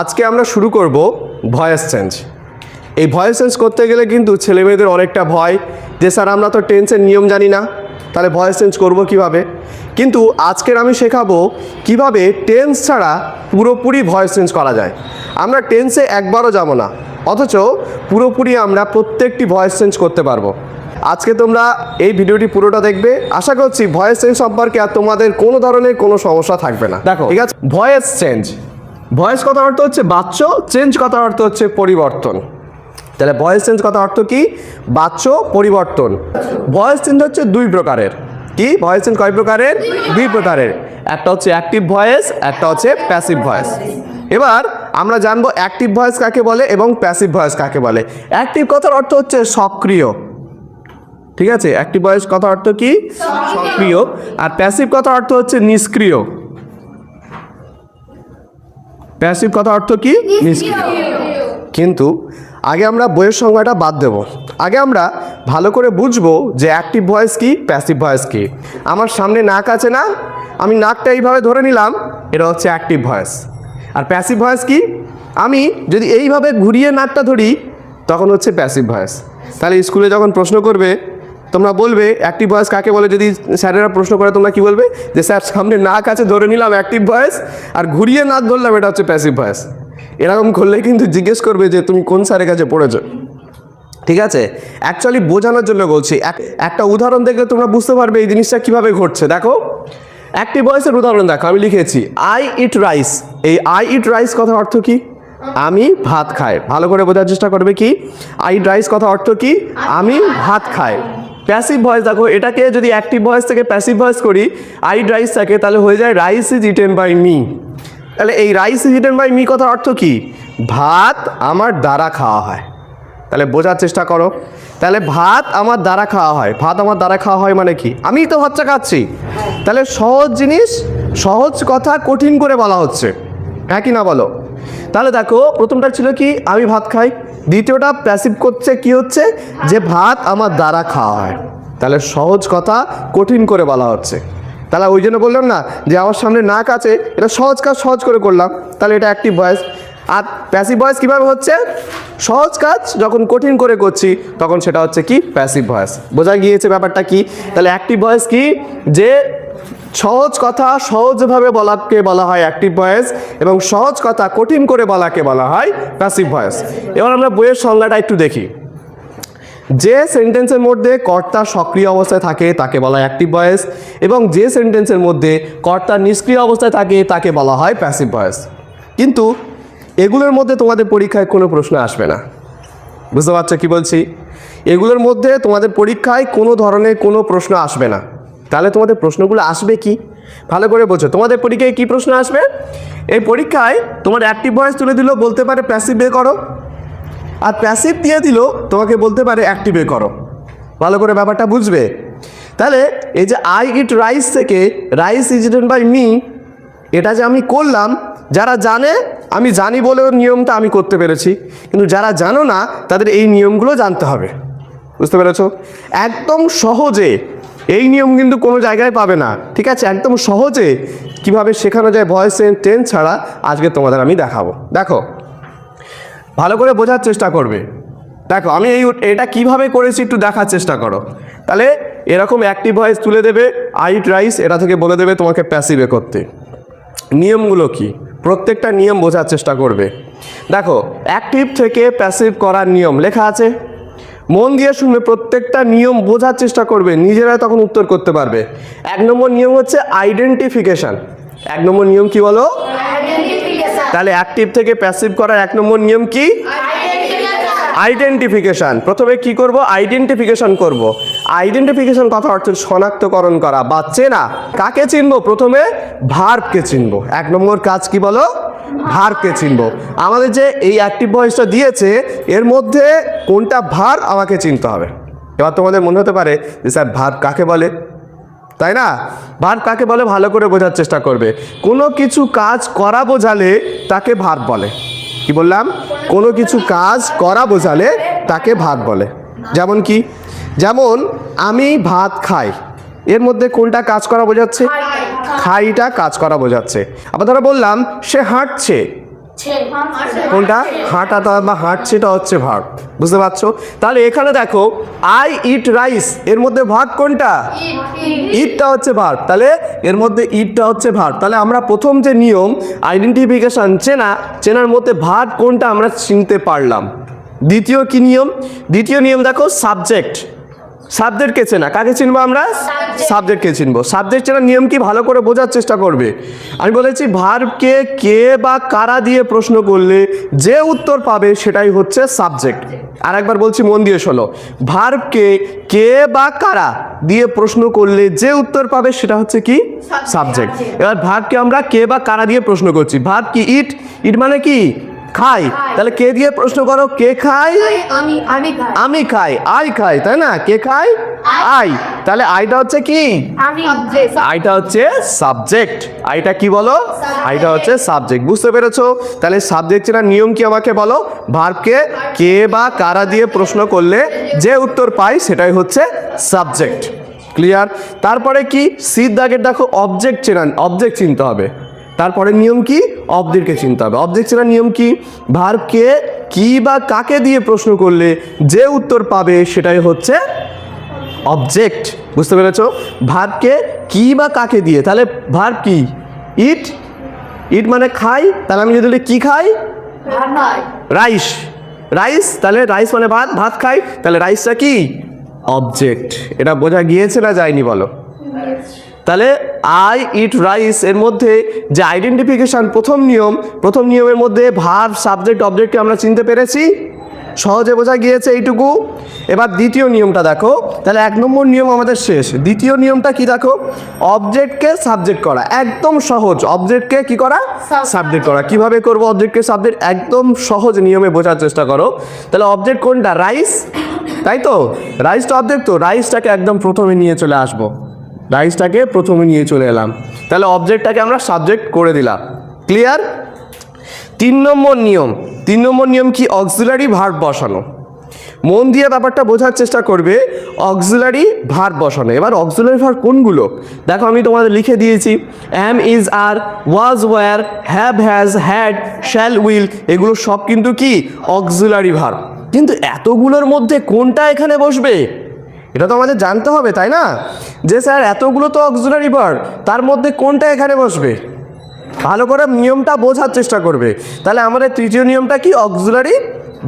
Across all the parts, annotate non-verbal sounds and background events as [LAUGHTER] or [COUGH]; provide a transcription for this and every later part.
আজকে আমরা শুরু করব ভয়েস চেঞ্জ। এই ভয়েস চেঞ্জ করতে গেলে কিন্তু ছেলেমেয়েদের অনেকটা ভয় যে স্যার আমরা তো টেন্সের নিয়ম জানি না তাহলে ভয়েস চেঞ্জ করব কীভাবে? কিন্তু আজকের আমি শেখাবো কীভাবে টেন্স ছাড়া পুরোপুরি ভয়েস চেঞ্জ করা যায়। আমরা টেন্সে একবারও যাব না অথচ পুরোপুরি আমরা প্রত্যেকটি ভয়েস চেঞ্জ করতে পারব। আজকে তোমরা এই ভিডিওটি পুরোটা দেখবে। আশা করছি ভয়েস চেঞ্জ সম্পর্কে আর তোমাদের কোনো ধরনের কোনো সমস্যা থাকবে না। দেখো ঠিক আছে? ভয়েস চেঞ্জ ভয়েস কথা অর্থ হচ্ছে বাচ্চ চেঞ্জ কথা অর্থ হচ্ছে পরিবর্তন। তাহলে ভয়েস চেঞ্জ কথা অর্থ কি? বাচ্চ পরিবর্তন। ভয়েস চেঞ্জ হচ্ছে দুই প্রকারের। কি? ভয়েস চেঞ্জ কয় প্রকারের? দুই প্রকারের। একটা হচ্ছে অ্যাক্টিভ ভয়েস একটা হচ্ছে প্যাসিভ ভয়েস। এবার আমরা জানব অ্যাক্টিভ ভয়েস কাকে বলে এবং প্যাসিভ ভয়েস কাকে বলে। অ্যাক্টিভ কথার অর্থ হচ্ছে সক্রিয়। ঠিক আছে? অ্যাক্টিভ ভয়েস কথা অর্থ কি? সক্রিয়। আর প্যাসিভ কথা অর্থ হচ্ছে নিষ্ক্রিয়। প্যাসিভ কথা অর্থ কি? নিষ্ক্রিয়। কিন্তু আগে আমরা বইয়ের সংজ্ঞাটা বাদ দেব। আগে আমরা ভালো করে বুঝব যে অ্যাক্টিভ ভয়েস কি প্যাসিভ ভয়েস কি। আমার সামনে নাক আছে না? আমি নাকটা এইভাবে ধরে নিলাম এটা হচ্ছে অ্যাক্টিভ ভয়েস আর প্যাসিভ ভয়েস কি? আমি যদি এইভাবে ঘুরিয়ে নাকটা ধরি তখন হচ্ছে প্যাসিভ ভয়েস তাহলে স্কুলে যখন প্রশ্ন করবে তোমরা বলবে অ্যাক্টিভ ভয়েস কাকে বলে? যদি স্যারেরা প্রশ্ন করে, তোমরা কি বলবে? যে, স্যার, সামনে নাক আছে, ধরে নিলাম অ্যাক্টিভ ভয়েস আর ঘুরিয়ে নাক ধরলাম, এটা হচ্ছে প্যাসিভ ভয়েস এরকম করলে কিন্তু জিজ্ঞেস করবে যে, তুমি কোন স্যারের কাছে পড়েছো? ঠিক আছে? অ্যাকচুয়ালি বোঝানোর জন্য বলছি, এক- একটা উদাহরণ দেখলে তোমরা বুঝতে পারবে এই জিনিসটা কীভাবে ঘটছে। দেখো অ্যাক্টিভ ভয়েসের উদাহরণ দেখো, আমি লিখেছি আই ইট রাইস এই আই ইট রাইস কথার অর্থ কি? আমি ভাত খাই। ভালো করে বোঝার চেষ্টা করবে কি? আই ইট রাইস কথা অর্থ কি? আমি ভাত খাই। প্যাসিভ ভয়েস দেখো, এটাকে যদি অ্যাক্টিভ ভয়েস থেকে প্যাসিভ ভয়েস করি আই ইট রাইস থাকে, তাহলে হয়ে যায় rice is eaten by me তাহলে এই rice is eaten by me কথার অর্থ কি? ভাত আমার দ্বারা খাওয়া হয়। তাহলে বোঝার চেষ্টা করো। তাহলে ভাত আমার দ্বারা খাওয়া হয়। ভাত আমার দ্বারা খাওয়া হয় মানে কি? আমি তো বাচ্চা খাচ্ছি। তাহলে সহজ জিনিস, সহজ কথা কঠিন করে বলা হচ্ছে। হ্যাঁ কি না বলো? তাহলে দেখো, প্রথমটা ছিল কি? আমি ভাত খাই। দ্বিতীয়টা প্যাসিভ করছে কি হচ্ছে? যে ভাত আমার দ্বারা খাওয়া হয়। তাহলে সহজ কথা, কঠিন করে বলা হচ্ছে। তাহলে ওই জন্য বললাম না, যে আমার সামনে নাক আছে, এটা সহজ কাজ, সহজ করে করলাম। তাহলে এটা অ্যাক্টিভ ভয়েস আর প্যাসিভ ভয়েস কীভাবে হচ্ছে? সহজ কাজ, যখন কঠিন করে করছি, তখন সেটা হচ্ছে কি? প্যাসিভ ভয়েস বোঝা গিয়েছে ব্যাপারটা কি? তাহলে অ্যাক্টিভ ভয়েস কি? যে সহজ কথা সহজভাবে বলাকে বলা হয় অ্যাক্টিভ ভয়েস এবং সহজ কথা কঠিন করে বলাকে বলা হয় প্যাসিভ ভয়েস এবার আমরা বইয়ের সংজ্ঞাটা একটু দেখি। যে সেন্টেন্সের মধ্যে কর্তা সক্রিয় অবস্থায় থাকে, তাকে বলা হয় অ্যাক্টিভ ভয়েস এবং যে সেন্টেন্সের মধ্যে কর্তা নিষ্ক্রিয় অবস্থায় থাকে, তাকে বলা হয় প্যাসিভ ভয়েস কিন্তু এগুলোর মধ্যে তোমাদের পরীক্ষায় কোনো প্রশ্ন আসবে না। বুঝতে পারছ কি বলছি? এগুলোর মধ্যে তোমাদের পরীক্ষায় কোনো ধরনের কোনো প্রশ্ন আসবে না। তাহলে তোমাদের প্রশ্নগুলো আসবে কি? ভালো করে বোঝো। তোমাদের পরীক্ষায় কি প্রশ্ন আসবে? এই পরীক্ষায় তোমার অ্যাক্টিভ ভয়েস তুলে দিল, বলতে পারে প্যাসিভ বে করো। আর প্যাসিভ দিয়ে দিল, তোমাকে বলতে পারে অ্যাক্টিভে করো। ভালো করে ব্যাপারটা বুঝবে? তাহলে এই যে আই ইট রাইস থেকে rice is eaten by me এটা যে আমি করলাম, যারা জানে, আমি জানি বলেও নিয়মটা আমি করতে পেরেছি। কিন্তু যারা জানো না, তাদের এই নিয়মগুলো জানতে হবে। বুঝতে পেরেছ? একদম সহজে এই নিয়ম কিন্তু কোনো জায়গায় পাবে না। ঠিক আছে? একদম সহজে কীভাবে শেখানো যায় ভয়েস টেন ছাড়া আজকে তোমাদের আমি দেখাবো। দেখো, ভালো করে বোঝার চেষ্টা করবে। দেখো, আমি এই এটা কীভাবে করেছি একটু দেখার চেষ্টা করো। তাহলে এরকম অ্যাক্টিভ ভয়েস তুলে দেবে আইট রাইস এটা থেকে বলে দেবে তোমাকে প্যাসিভে করতে। নিয়মগুলো কি? প্রত্যেকটা নিয়ম বোঝার চেষ্টা করবে। দেখো অ্যাক্টিভ থেকে প্যাসিভ করার নিয়ম লেখা আছে। মন দিয়ে শুনবে প্রত্যেকটা নিয়ম বোঝার চেষ্টা করবে নিজেরাই তখন উত্তর করতে পারবে। এক নম্বর নিয়ম হচ্ছে আইডেন্টিফিকেশন এক নম্বর নিয়ম কি বলো? তাহলে অ্যাক্টিভ থেকে প্যাসিভ করার এক নম্বর নিয়ম কি? আইডেন্টিফিকেশন প্রথমে কি করব? আইডেন্টিফিকেশান করব। আইডেন্টিফিকেশান কথা অর্থ শনাক্তকরণ করা বা চেনা। কাকে চিনবো? প্রথমে ভার্বকে চিনবো। এক নম্বর কাজ কি বলো? ভার্বকে চিনব? আমাদের যে এই অ্যাক্টিভ ভয়েসটা দিয়েছে, এর মধ্যে কোনটা ভার আমাকে চিনতে হবে? এবার তোমাদের মনে হতে পারে যে স্যার ভার কাকে বলে? তাই না? ভার কাকে বলে ভালো করে বোঝার চেষ্টা করবে। কোনো কিছু কাজ করা বোঝালে তাকে ভার বলে। কি বললাম? কোনো কিছু কাজ করা বোঝালে তাকে ভাত বলে। যেমন কি? যেমন আমি ভাত খাই, এর মধ্যে কোনটা কাজ করা বোঝাচ্ছে? খাইটা কাজ করা বোঝাচ্ছে। আবার ধরো বললাম সে হাঁটছে। কোনটা? হাঁটাটা বা হাঁটছেটা হচ্ছে ভার্ব বুঝতে পারছ? তাহলে এখানে দেখো আই ইট রাইস এর মধ্যে ভার্ব কোনটা? ইটটা হচ্ছে ভার্ব তাহলে এর মধ্যে ইটটা হচ্ছে ভার্ব তাহলে আমরা প্রথম যে নিয়ম আইডেন্টিফিকেশন চেনা চেনার মধ্যে ভার্ব কোনটা আমরা চিনতে পারলাম। দ্বিতীয় কি নিয়ম? দ্বিতীয় নিয়ম দেখো সাবজেক্ট সাবজেক্টকে চেনা? কাকে চিনবো আমরা? সাবজেক্টকে চিনবো। সাবজেক্ট চেনার নিয়ম কি? ভালো করে বোঝার চেষ্টা করবে। আমি বলেছি ভার্বকে কে বা কারা দিয়ে প্রশ্ন করলে যে উত্তর পাবে সেটাই হচ্ছে সাবজেক্ট আর একবার বলছি মন দিয়ে শোনো। ভার্বকে কে বা কারা দিয়ে প্রশ্ন করলে যে উত্তর পাবে সেটা হচ্ছে কি? সাবজেক্ট এবার ভার্বকে আমরা কে বা কারা দিয়ে প্রশ্ন করছি? ভার্ব কি ইট ইট মানে কি? খাই। তাহলে কে দিয়ে প্রশ্ন করো? কে খায় আমি আমি খাই। আমি খাই। আই খাই তাই না? কে খাই? আই। তাহলে আইটা হচ্ছে কি? আইটা হচ্ছে সাবজেক্ট আইটা কি বলো? আইটা হচ্ছে সাবজেক্ট বুঝতে পেরেছ? তাহলে সাবজেক্ট চেনার নিয়ম কি আমাকে বলো? ভার্বকে কে বা কারা দিয়ে প্রশ্ন করলে যে উত্তর পাই সেটাই হচ্ছে সাবজেক্ট ক্লিয়ার তারপরে কি? সিদ দাগের দেখো অবজেক্ট চেনা অবজেক্ট চিনতে হবে। তারপরে নিয়ম কি? অবজেক্টকে চিনতে হবে। অবজেক্ট চেনার নিয়ম কি? ভার্বকে কি বা কাকে দিয়ে প্রশ্ন করলে যে উত্তর পাবে সেটাই হচ্ছে অবজেক্ট। বুঝতে পেরেছ? ভার্বকে কি বা কাকে দিয়ে? তাহলে ভার্ব কি? ইট। ইট মানে খাই। তাহলে আমি যদি কি খাই? রাইস। রাইস? তাহলে রাইস মানে ভাত। ভাত খাই। তাহলে রাইসটা কি? অবজেক্ট। এটা বোঝা গিয়েছে না যায়নি বলো? তাহলে আই ইট রাইস এর মধ্যে যে আইডেন্টিফিকেশন প্রথম নিয়ম প্রথম নিয়মের মধ্যে ভার্ব সাবজেক্ট অবজেক্টকে আমরা চিনতে পেরেছি। সহজে বোঝা গিয়েছে এইটুকু। এবার দ্বিতীয় নিয়মটা দেখো। তাহলে এক নম্বর নিয়ম আমাদের শেষ। দ্বিতীয় নিয়মটা কি দেখো? অবজেক্টকে সাবজেক্ট করা। একদম সহজ। অবজেক্টকে কি করা? সাবজেক্ট করা। কীভাবে করব অবজেক্টকে সাবজেক্ট একদম সহজ নিয়মে বোঝার চেষ্টা করো। তাহলে অবজেক্ট কোনটা? রাইস তাই তো? রাইসটা অবজেক্ট তো? রাইসটাকে একদম প্রথমে নিয়ে চলে আসব। রাইসটাকে প্রথমে নিয়ে চলে এলাম। তাহলে অবজেক্টটাকে আমরা সাবজেক্ট করে দিলাম। ক্লিয়ার তিন নম্বর নিয়ম। তিন নম্বর নিয়ম কি? অক্সিলারি ভার্ব বসানো। মন দিয়ে ব্যাপারটা বোঝার চেষ্টা করবে অক্সিলারি ভার্ব বসানো। এবার অক্সিলারি ভার কোনগুলো? দেখো, আমি তোমাদের লিখে দিয়েছি। Am is are was were have has had shall will এগুলো সব কিন্তু কি? অক্সিলারি ভার কিন্তু এতগুলোর মধ্যে কোনটা এখানে বসবে? এটা তো আমাদের জানতে হবে, তাই না? যে স্যার, এতগুলো তো অক্সিলারি ভার্ব তার মধ্যে কোনটা এখানে বসবে? ভালো করে নিয়মটা বোঝার চেষ্টা করবে। তাহলে আমাদের তৃতীয় নিয়মটা কি? অক্সিলারি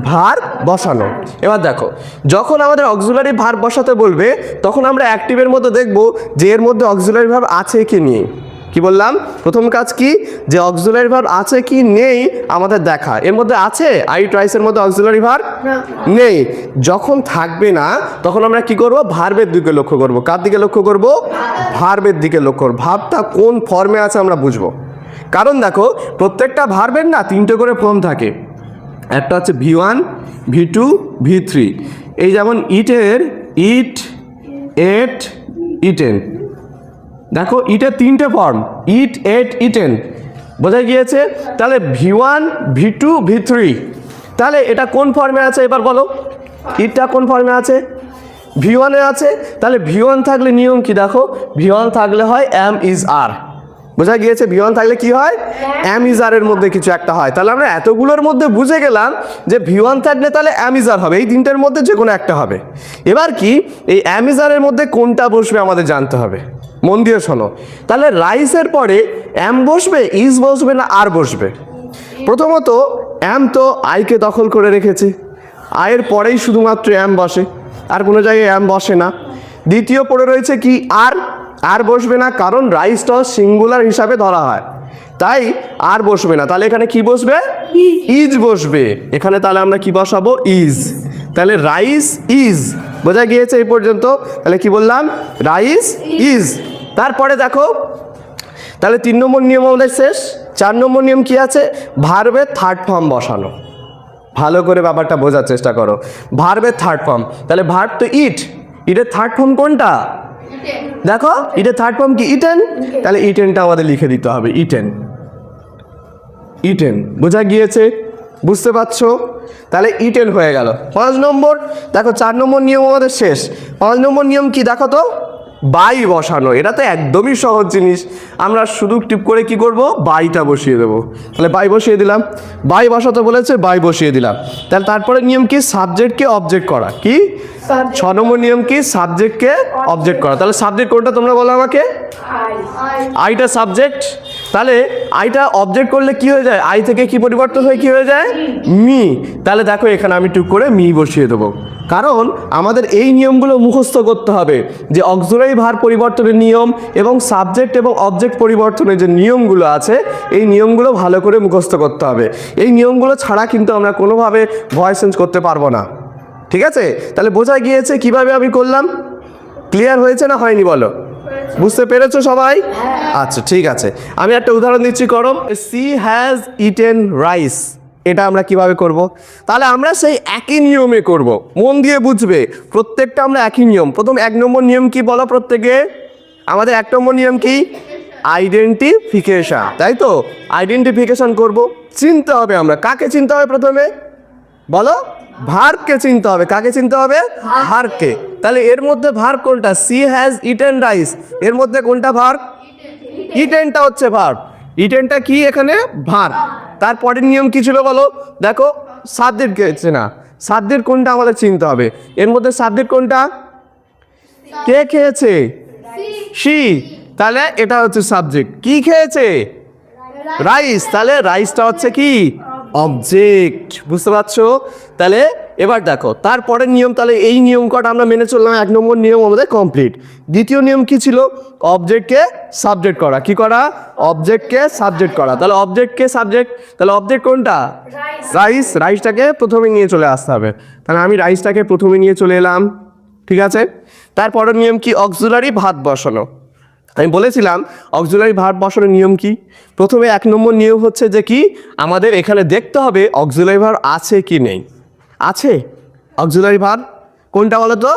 ভার বসানো। এবার দেখো, যখন আমাদের অক্সিলারি ভার বসাতে বলবে, তখন আমরা অ্যাক্টিভের মধ্যে দেখব যে এর মধ্যে অক্সিলারি ভার আছে কি নেই। কি বললাম? প্রথম কাজ কি? যে অক্সিলারি ভার আছে কি? নেই আমাদের দেখা। এর মধ্যে আছে? আই ট্রাইসের মধ্যে অক্সিলারি ভার নেই। যখন থাকবে না তখন আমরা কি করব? ভার্বের দিকে লক্ষ্য করব। কার দিকে লক্ষ্য করব? ভার্বের দিকে লক্ষ্য করব। ভাবটা কোন ফর্মে আছে আমরা বুঝব। কারণ দেখো প্রত্যেকটা ভার্বের না তিনটে করে ফর্ম থাকে। একটা হচ্ছে V one V two V three. এই যেমন ইটের ইট এট ইটেন। দেখো, ইটের তিনটে ফর্ম ইট এট ইটেন বোঝা গিয়েছে? তাহলে V one, V two, V three. তাহলে এটা কোন ফর্মে আছে? এবার বলো। ইটটা কোন ফর্মে আছে? ভি ওয়ানে আছে। তাহলে ভি ওয়ান থাকলে নিয়ম কি দেখো? ভি ওয়ান থাকলে হয় এম ইজ আর বোঝা গিয়েছে? ভি ওয়ান থাকলে কি হয়? আর এর মধ্যে কিছু একটা হয়। তাহলে আমরা এতগুলোর মধ্যে বুঝে গেলাম যে ভি ওয়ান থাকলে তাহলে এম ইজ আর হবে। এই তিনটের মধ্যে যে কোনো একটা হবে। এবার কি? এই আরের মধ্যে কোনটা বসবে আমাদের জানতে হবে। মন দিয়ে শোনো। তাহলে রাইসের পরে এম বসবে ইজ বসবে না আর বসবে? প্রথমত এম তো আইকে দখল করে রেখেছে। আয়ের পরেই শুধুমাত্র এম বসে, আর কোনো জায়গায় এম বসে না। দ্বিতীয় পড়ে রয়েছে কি আর আর বসবে না, কারণ রাইসটা সিঙ্গুলার হিসাবে ধরা হয়। তাই আর বসবে না। তাহলে এখানে কি বসবে? ইজ বসবে। এখানে তাহলে আমরা কি বসাবো? ইজ তাহলে রাইস ইজ বোঝা গিয়েছে এই পর্যন্ত? তাহলে কি বললাম? রাইস ইজ তারপরে দেখো তাহলে তিন নম্বর নিয়ম আমাদের শেষ। চার নম্বর নিয়ম কি আছে? ভার্বের থার্ড ফর্ম বসানো। ভালো করে ব্যাপারটা বোঝার চেষ্টা করো। ভার্বের থার্ড ফর্ম তাহলে ভার্ব তো ইট ইটের থার্ড ফর্ম কোনটা? দেখো ইটের থার্ড ফর্ম কি? ইটেন তাহলে ইটেনটা আমাদের লিখে দিতে হবে ইটেন ইটেন বোঝা গিয়েছে? বুঝতে পারছ? তাহলে ইটেন হয়ে গেল। পাঁচ নম্বর। দেখো চার নম্বর নিয়ম আমাদের শেষ। পাঁচ নম্বর নিয়ম কি? দেখো তো। বাই বসানো এটা তো একদমই সহজ জিনিস। আমরা শুধু টিপ করে কি করব? বাইটা বসিয়ে দেবো। তাহলে বাই বসিয়ে দিলাম। বাই বসাতে বলেছে বাই বসিয়ে দিলাম। তাহলে তারপরে নিয়ম কি? সাবজেক্টকে অবজেক্ট করা। কি? ছ নম্বর নিয়ম কি? সাবজেক্টকে অবজেক্ট করা। তাহলে সাবজেক্ট কোনটা তোমরা বলো আমাকে? আইটা সাবজেক্ট তাহলে আইটা অবজেক্ট করলে কি হয়ে যায়? আই থেকে কি পরিবর্তন হয়ে কি হয়ে যায়? মি। তাহলে দেখো এখানে আমি টুক করে মি বসিয়ে দেবো। কারণ আমাদের এই নিয়মগুলো মুখস্থ করতে হবে যে অক্সুরারি ভার পরিবর্তনের নিয়ম এবং সাবজেক্ট এবং অবজেক্ট পরিবর্তনের যে নিয়মগুলো আছে, এই নিয়মগুলো ভালো করে মুখস্থ করতে হবে। এই নিয়মগুলো ছাড়া কিন্তু আমরা কোনোভাবে ভয়েস চেঞ্জ করতে পারব না। ঠিক আছে? তাহলে বোঝা গিয়েছে কীভাবে আমি করলাম? ক্লিয়ার হয়েছে না হয়নি বলো? বুঝতে পেরেছ সবাই? আচ্ছা ঠিক আছে। আমি একটা উদাহরণ দিচ্ছি Karam she has eaten rice এটা আমরা কীভাবে করব? তাহলে আমরা সেই একই নিয়মে করব। মন দিয়ে বুঝবে। প্রত্যেকটা আমরা একই নিয়ম। প্রথম এক নম্বর নিয়ম কি বলো প্রত্যেকে? আমাদের এক নম্বর নিয়ম কি? আইডেন্টিফিকেশন তাই তো? আইডেন্টিফিকেশন করব। চিনতে হবে আমরা। কাকে চিনতে হবে প্রথমে? বলো? ভার্বকে চিনতে হবে। কাকে চিনতে হবে? ভার্বকে তাহলে এর মধ্যে ভার্ব কোনটা? She has eaten rice. এর মধ্যে কোনটা ভার্ব ইটেনটা। হচ্ছে ভার্ব ইটেনটা কি এখানে? ভার্ব তারপরের নিয়ম কি ছিল বলো? দেখো সাবজেক্ট গেছে না সাবজেক্ট কোনটা আমাদের চিনতে হবে? এর মধ্যে সাবজেক্ট কোনটা? কে খেয়েছে? সি। তাহলে এটা হচ্ছে সাবজেক্ট। কি খেয়েছে? রাইস। তাহলে রাইসটা হচ্ছে কি? অবজেক্ট বুঝতে পারছ? তাহলে এবার দেখো তারপরের নিয়ম তাহলে এই নিয়ম কটা আমরা মেনে চললাম এক নম্বর নিয়ম আমাদের কমপ্লিট দ্বিতীয় নিয়ম কি ছিল? অবজেক্টকে সাবজেক্ট করা। কি করা? অবজেক্টকে সাবজেক্ট করা। তাহলে অবজেক্টকে সাবজেক্ট তাহলে অবজেক্ট কোনটা? রাইস রাইসটাকে প্রথমে নিয়ে চলে আসতে হবে। তাহলে আমি রাইসটাকে প্রথমে নিয়ে চলে এলাম। ঠিক আছে? তারপরের নিয়ম কি? অক্সুলারি ভাত বসানো। আমি বলেছিলাম অক্সিলারি ভার্ব বসানোর নিয়ম কি? প্রথমে এক নম্বর নিয়ম হচ্ছে যে কি? আমাদের এখানে দেখতে হবে অক্সিলারি ভার্ব আছে কি নেই। আছে? অক্সিলারি ভার্ব কোনটা বলো তো?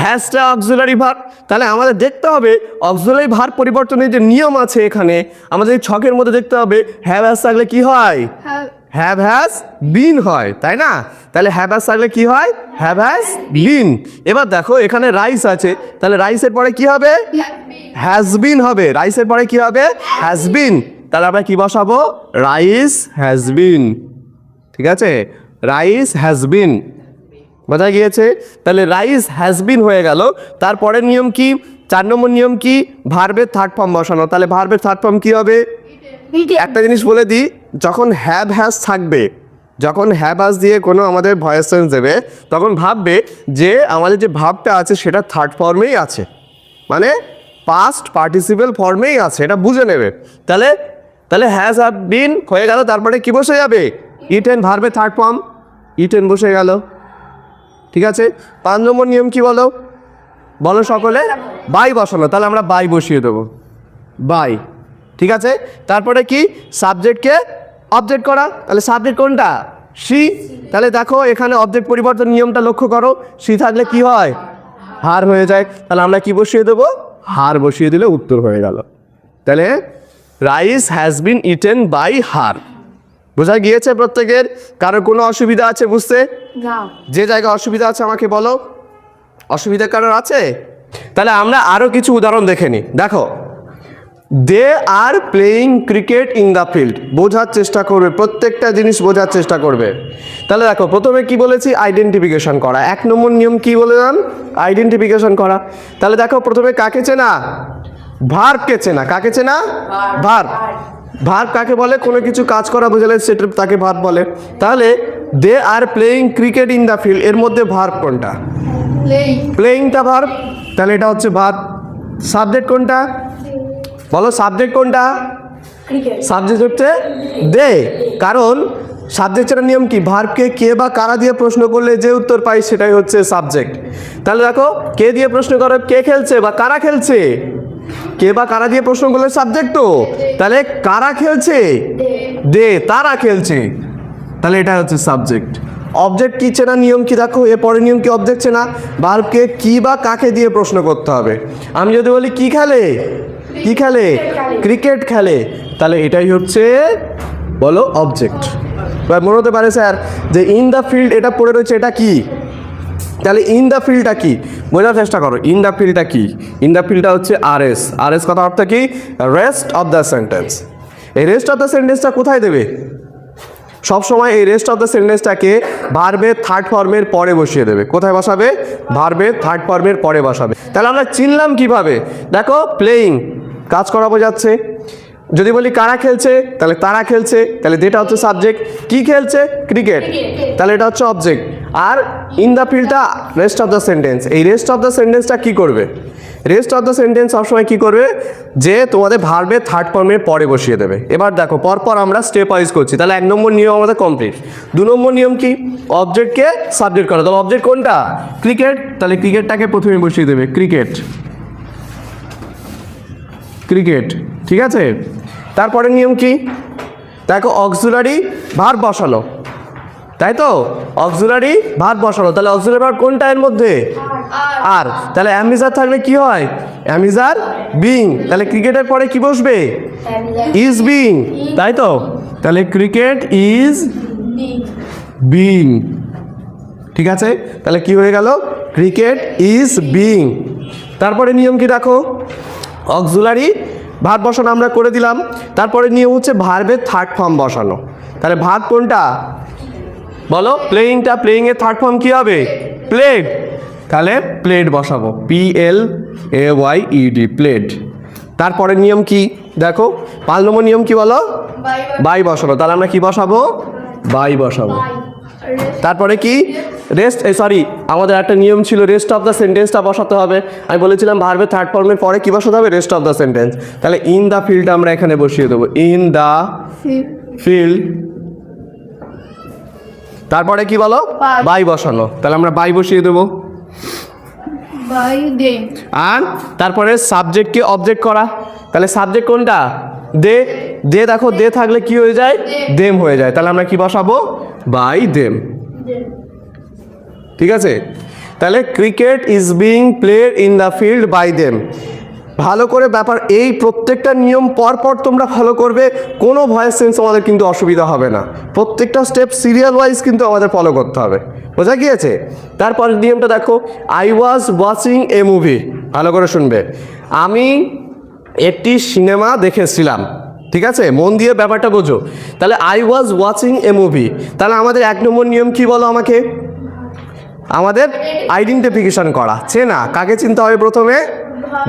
হ্যাশটা অক্সিলারি ভার্ব তাহলে আমাদের দেখতে হবে অক্সিলারি ভার্ব পরিবর্তনের যে নিয়ম আছে এখানে, আমাদের ছকের মধ্যে দেখতে হবে হ্যাভ হ্যাজ থাকলে কি হয়? হ্যাভ হ্যাজ বিন হয় তাই না? তাহলে হ্যাভ হ্যাজ থাকলে কি হয়? হ্যাভ হ্যাজ বিন এবার দেখো এখানে রাইস আছে তাহলে রাইসের পরে কি হবে? হ্যাজ বিন হবে। রাইসের পরে কি হবে? হ্যাজ বিন তাহলে আমরা কি বসাবো? রাইস হ্যাজ বিন ঠিক আছে? রাইস হ্যাজ বিন বোঝা গিয়েছে? তাহলে রাইস হ্যাজ বিন হয়ে গেল। তারপরের নিয়ম কি? চার নম্বর নিয়ম কি? ভার্বের থার্ড ফর্ম বসানো। তাহলে ভার্বের থার্ড ফর্ম কি হবে? একটা জিনিস বলে দিই। যখন হ্যাভ হ্যাজ থাকবে, যখন হ্যাভ হ্যাজ দিয়ে কোনো আমাদের ভয়েস সেন্স দেবে, তখন ভাববে যে আমাদের যে ভাবটা আছে সেটা থার্ড ফর্মেই আছে। মানে পাস্ট পার্টিসিপেল ফর্মেই আছে, এটা বুঝে নেবে। তাহলে তাহলে হ্যাজ হ্যাভ বিন হয়ে গেল, তারপরে কি বসে যাবে? ইট ইটেন ভার্বে থার্ড ফর্ম ইট ইটেন বসে গেল। ঠিক আছে? পাঁচ নম্বর নিয়ম কি বলো? বলো সকলে। বাই বসানো, তাহলে আমরা বাই বসিয়ে দেবো। বাই ঠিক আছে? তারপরে কি? সাবজেক্টকে অবজেক্ট করা তাহলে সাবজেক্ট কোনটা? সি তাহলে দেখো এখানে অবজেক্ট পরিবর্তন নিয়মটা লক্ষ্য করো। সি থাকলে কি হয়? হার হয়ে যায়। তাহলে আমরা কি বসিয়ে দেবো? হার বসিয়ে দিলে উত্তর হয়ে গেল। তাহলে rice has been eaten by her বোঝা গিয়েছে প্রত্যেকের? কারও কোনো অসুবিধা আছে বুঝতে? যে জায়গায় অসুবিধা আছে আমাকে বলো। অসুবিধা কারোর আছে? তাহলে আমরা আরও কিছু উদাহরণ দেখে নিই। দেখো they are playing cricket in the field বোঝার চেষ্টা করবে প্রত্যেকটা জিনিস বোঝার চেষ্টা করবে। তাহলে দেখো প্রথমে কি বলেছি? আইডেন্টিফিকেশন করা। এক নম্বর নিয়ম কি বললাম আইডেন্টিফিকেশন করা। তাহলে দেখো প্রথমে কাকে চেনা? ভার্বকে চেনা। কাকে চেনা? ভার্ব ভার্ব কাকে বলে? কোনো কিছু কাজ করা বোঝালে সেটা তাকে ভার্ব বলে। তাহলে they are playing cricket in the field এর মধ্যে ভার্ব কোনটা? প্লেয়িংটা ভার্ব তাহলে এটা হচ্ছে ভার্ব সাবজেক্ট কোনটা? বলো সাবজেক্ট কোনটা? সাবজেক্ট হচ্ছে দে। কারণ সাবজেক্টের নিয়ম কি? ভার্বকে কে বা কারা দিয়ে প্রশ্ন করলে যে উত্তর পাই সেটাই হচ্ছে সাবজেক্ট তাহলে দেখো কে দিয়ে প্রশ্ন করো কে খেলছে বা কারা খেলছে? কে বা কারা দিয়ে প্রশ্ন করলে সাবজেক্ট তো? তাহলে কারা খেলছে? দে। তারা খেলছে। তাহলে এটা হচ্ছে সাবজেক্ট অবজেক্ট কি চেনা? নিয়ম কি? দেখো এ পরের নিয়ম কি অবজেক্ট চেনা? ভার্বকে কি বা কাকে দিয়ে প্রশ্ন করতে হবে? আমি যদি বলি কি খেলে? কি খেলে? ক্রিকেট খেলে। তাহলে এটাই হচ্ছে, বলো অবজেক্ট এবার মনে হতে পারে স্যার, যে ইন দ্য ফিল্ড এটা পড়ে রয়েছে, এটা কি? তাহলে ইন দ্য ফিল্ডটা কি? বোঝার চেষ্টা করো ইন দ্য ফিল্ডটা কি? ইন দ্য ফিল্ডটা হচ্ছে আর এস আর এস কথা অর্থ কি? রেস্ট অফ দ্য সেন্টেন্স এই রেস্ট অফ দ্য সেন্টেন্সটা কোথায় দেবে? সবসময় এই রেস্ট অফ দ্য সেন্টেন্সটাকে ভার্বের থার্ড ফর্মের পরে বসিয়ে দেবে। কোথায় বসাবে? ভার্বের থার্ড ফর্মের পরে বসাবে। তাহলে আমরা চিনলাম কীভাবে? দেখো প্লেয়িং কাজ করা বোঝাচ্ছে। যদি বলি কারা খেলছে তাহলে তারা খেলছে। তাহলে যেটা হচ্ছে সাবজেক্ট কি খেলছে? ক্রিকেট তাহলে এটা হচ্ছে অবজেক্ট আর ইন দ্য ফিল্ডটা রেস্ট অফ দ্য সেন্টেন্স এই রেস্ট অফ দ্য সেন্টেন্সটা কি করবে? রেস্ট অফ দ্য সেন্টেন্স সবসময় কী করবে? যে তোমাদের ভার্বে থার্ড ফর্মের পরে বসিয়ে দেবে। এবার দেখো, পরপর আমরা স্টেপ ওয়াইজ করছি। তাহলে এক নম্বর নিয়ম আমাদের কমপ্লিট দু নম্বর নিয়ম কি? অবজেক্টকে সাবজেক্ট করা। তাহলে অবজেক্ট কোনটা? ক্রিকেট তাহলে ক্রিকেটটাকে প্রথমে বসিয়ে দেবে। ক্রিকেট ক্রিকেট ঠিক আছে? তারপরে নিয়ম কি? দেখো অক্সুলারি ভার বসালো। তাই তো? অক্সুলারি ভাত বসানো। তাহলে অক্সুলারি ভাত কোনটা এর মধ্যে? আর। তাহলে অ্যামিজার থাকলে কি হয়? Am is are being. তাহলে ক্রিকেটের পরে কি বসবে? Is being. তাই তো? তাহলে ক্রিকেট ইজ বিং। ঠিক আছে? তাহলে কি হয়ে গেল? Cricket is being. তারপরে নিয়ম কি দেখো? অক্সুলারি ভাত বসানো আমরা করে দিলাম। তারপরে নিয়ম হচ্ছে ভার্বের থার্ড ফর্ম বসানো। তাহলে ভাত কোনটা? বলো প্লেয়িংটা প্লেয়িংয়ের থার্ড ফর্ম কী হবে? প্লেড তাহলে প্লেড বসাবো। P L A Y E D played তারপরে নিয়ম কি? দেখো পাঁচ নম্বর নিয়ম কি বলো? বাই বসাবো। তাহলে আমরা কি বসাবো? বাই বসাবো। তারপরে কি? রেস্ট সরি আমাদের একটা নিয়ম ছিল রেস্ট অফ দ্য সেন্টেন্সটা বসাতে হবে। আমি বলেছিলাম ভার্বে থার্ড ফর্মের পরে কি বসাতে হবে? রেস্ট অফ দ্য সেন্টেন্স তাহলে ইন দ্য ফিল্ডটা আমরা এখানে বসিয়ে দেবো। ইন দ্য ফিল্ড তারপরে কি বলো? বাই। বসানো। তাহলে আমরা বাই বসিয়ে দেবো। আর তারপরে সাবজেক্টকে অবজেক্ট করা। তাহলে সাবজেক্ট কোনটা? দে। দে দেখো দে থাকলে কি হয়ে যায়? দেম হয়ে যায়। তাহলে আমরা কি বসাবো? By them. ঠিক আছে? তাহলে cricket is being played in the field by them ভালো করে ব্যাপার, এই প্রত্যেকটা নিয়ম পর পর তোমরা ফলো করবে, কোনো ভয়েস সেন্স আমাদের কিন্তু অসুবিধা হবে না। প্রত্যেকটা স্টেপ সিরিয়াল ওয়াইজ কিন্তু আমাদের ফলো করতে হবে। বোঝা গিয়েছে? তারপরের নিয়মটা দেখো I was watching a movie ভালো করে শুনবে। আমি একটি সিনেমা দেখেছিলাম ঠিক আছে? মন দিয়ে ব্যাপারটা বোঝো। তাহলে I was watching a movie তাহলে আমাদের এক নম্বর নিয়ম কি বলো আমাকে? আমাদের আইডেন্টিফিকেশন করা। চেনা। কাকে চিনতে হবে প্রথমে?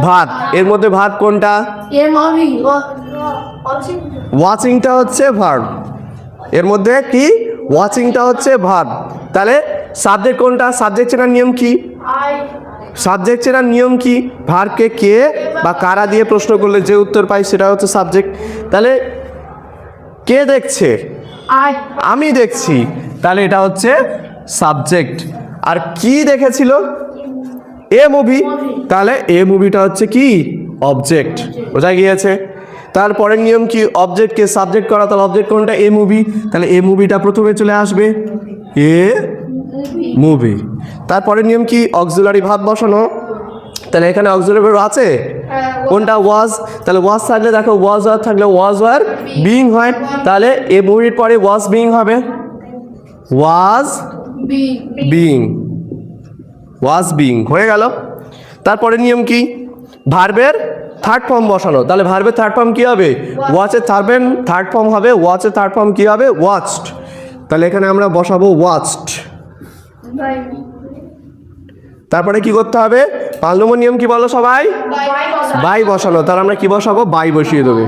ভাত। এর মধ্যে ভাত কোনটা? ওয়াচিংটা হচ্ছে ভার্ব। এর মধ্যে কি? ওয়াচিংটা হচ্ছে ভার্ব। তাহলে সাবজেক্ট কোনটা? সাবজেক্ট চেনার নিয়ম কি? সাবজেক্ট চেনার নিয়ম কি? ভার্বকে কে বা কারা দিয়ে প্রশ্ন করলে যে উত্তর পাই সেটা হচ্ছে সাবজেক্ট। তাহলে কে দেখছে? আমি দেখছি। তাহলে এটা হচ্ছে সাবজেক্ট। আর কি দেখেছিল? এ মুভি তাহলে এ মুভিটা হচ্ছে কি? অবজেক্ট বোঝা গিয়েছে? তারপরের নিয়ম কি? অবজেক্টকে সাবজেক্ট করা তাহলে অবজেক্ট কোনটা? এ মুভি তাহলে এ মুভিটা প্রথমে চলে আসবে এ মুভি তারপরের নিয়ম কি? অক্সিলারি ভাব বসানো। তাহলে এখানে অক্সিলারি ভাব আছে? কোনটা? ওয়াজ তাহলে ওয়াজ থাকলে দেখো ওয়াজ আর থাকলে ওয়াজ আর বিং হয়। তাহলে এ মুভির পরে ওয়াজ বিং হবে? ওয়াজ বিং ওয়াজ বিং হয়ে গেল। তারপরে নিয়ম কি? ভার্বের থার্ড ফর্ম বসানো। তাহলে ভার্বের থার্ড ফর্ম কি হবে? ওয়াচের থার্বের থার্ড ফর্ম হবে ওয়াচের থার্ড ফর্ম কি হবে? ওয়াচড তাহলে এখানে আমরা বসাবো ওয়াচড তারপরে কি করতে হবে? পাঁচ নম্বর নিয়ম কি বলো সবাই? বাই বসানো। তাহলে আমরা কি বসাবো? বাই বসিয়ে দেবে।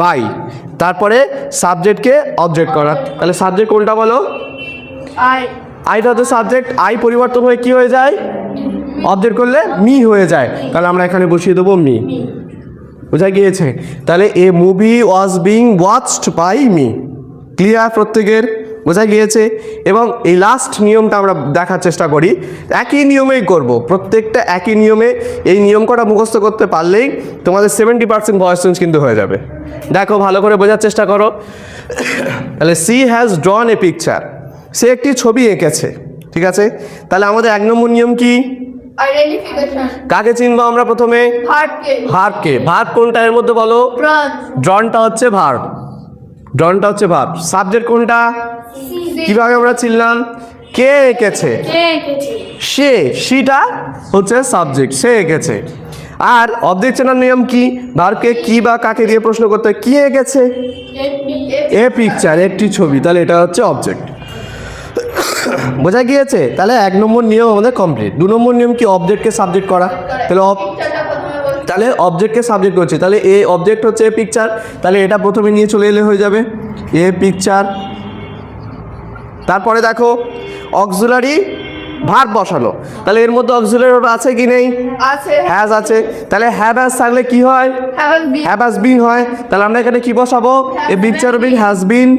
বাই তারপরে সাবজেক্টকে অবজেক্ট করা। তাহলে সাবজেক্ট কোনটা বলো? I. আইটা হচ্ছে সাবজেক্ট আই পরিবর্তন হয়ে কি হয়ে যায়? অবজেক্ট করলে মি হয়ে যায়। তাহলে আমরা এখানে বসিয়ে দেবো মি। বোঝা গিয়েছে? তাহলে a movie was being watched by me. Clear প্রত্যেকের? বোঝা গিয়েছে? এবং এই লাস্ট নিয়মটা আমরা দেখার চেষ্টা করি। একই নিয়মেই করব। প্রত্যেকটা একই নিয়মে এই নিয়ম কটা মুখস্থ করতে পারলেই তোমাদের সেভেন্টি পার্সেন্ট ভয়েস চেঞ্জ কিন্তু হয়ে যাবে। দেখো, ভালো করে বোঝার চেষ্টা করো। তাহলে she has drawn a picture সে একটি ছবি এঁকেছে ঠিক আছে? তাহলে আমাদের এক নম্বর নিয়ম কি? কাকে চিনবো আমরা প্রথমে? ভার্বকে। ভার্ব কোনটা এর মধ্যে বলো? ড্রনটা হচ্ছে ভার্ব। ড্রনটা হচ্ছে ভার্ব। সাবজেক্ট কোনটা? কীভাবে আমরা চিনলাম? কে এঁকেছে? সে। সেটা হচ্ছে সাবজেক্ট সে এঁকেছে। আর অবজেক্ট চেনার নিয়ম কি? ভার্বকে কি বা কাকে দিয়ে প্রশ্ন করতে হয়? কি এঁকেছে? এ পিকচার একটি ছবি। তাহলে এটা হচ্ছে অবজেক্ট [COUGHS] বোঝা গিয়েছে? তাহলে এক নম্বর নিয়ম আমাদের কমপ্লিট দু নম্বর নিয়ম কি অবজেক্টকে সাবজেক্ট করা? তাহলে তাহলে অবজেক্টকে সাবজেক্ট করছে। তাহলে এ অবজেক্ট হচ্ছে এ পিকচার তাহলে এটা প্রথমে নিয়ে চলে এলে হয়ে যাবে এ পিকচার তারপরে দেখো অক্সুলারি ভার বসালো তাহলে এর মধ্যে অক্সুলারি আছে কি নেই? আছে। হ্যাজ আছে। তাহলে হ্যাভ হ্যাজ থাকলে কি হয়? হ্যাভ হ্যাজ বিন হয়। তাহলে আমরা এখানে কি বসাবো? এ picture been has been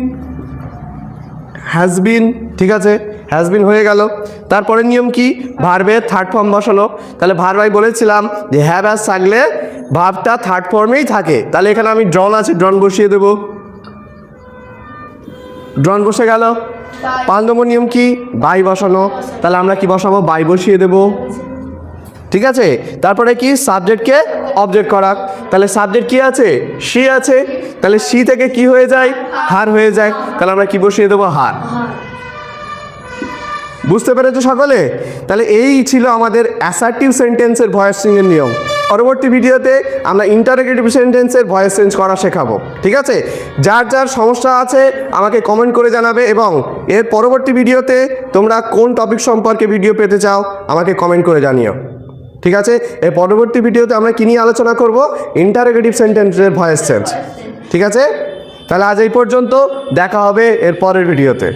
has been ঠিক আছে? হ্যাজ বিন হয়ে গেল। তারপরে নিয়ম কি? ভার্বে থার্ড ফর্ম বসালো। তাহলে ভার্বাই বলেছিলাম যে হ্যাভ হ্যাজ থাকলে ভাবটা থার্ড ফর্মেই থাকে। তাহলে এখানে আমি ড্রন আছে ড্রন বসিয়ে দেবো। ড্রন বসে গেল। পাঁচ নম্বর নিয়ম কি? বাই বসানো। তাহলে আমরা কি বসাবো? বাই বসিয়ে দেবো। ঠিক আছে? তারপরে কি? সাবজেক্টকে অবজেক্ট করা। তাহলে সাবজেক্ট কি আছে? সি আছে। তাহলে সি থেকে কি হয়ে যায়? হার হয়ে যায়। তাহলে আমরা কি বসিয়ে দেবো? হার বুঝতে পেরেছ সকলে? তাহলে এই ছিল আমাদের অ্যাসার্টিভ সেন্টেন্সের ভয়েস চেঞ্জের নিয়ম। পরবর্তী ভিডিওতে আমরা ইন্টারোগেটিভ সেন্টেন্সের ভয়েস চেঞ্জ করা শেখাবো, ঠিক আছে? যার যার সমস্যা আছে, আমাকে কমেন্ট করে জানাবে এবং এর পরবর্তী ভিডিওতে তোমরা কোন টপিক সম্পর্কে ভিডিও পেতে চাও, আমাকে কমেন্ট করে জানিও, ঠিক আছে? এর পরবর্তী ভিডিওতে আমরা কী নিয়ে আলোচনা করব? ইন্টারোগেটিভ সেন্টেন্সের ভয়েস চেঞ্জ ঠিক আছে? তাহলে আজ এই পর্যন্ত, দেখা হবে এর পরের ভিডিওতে।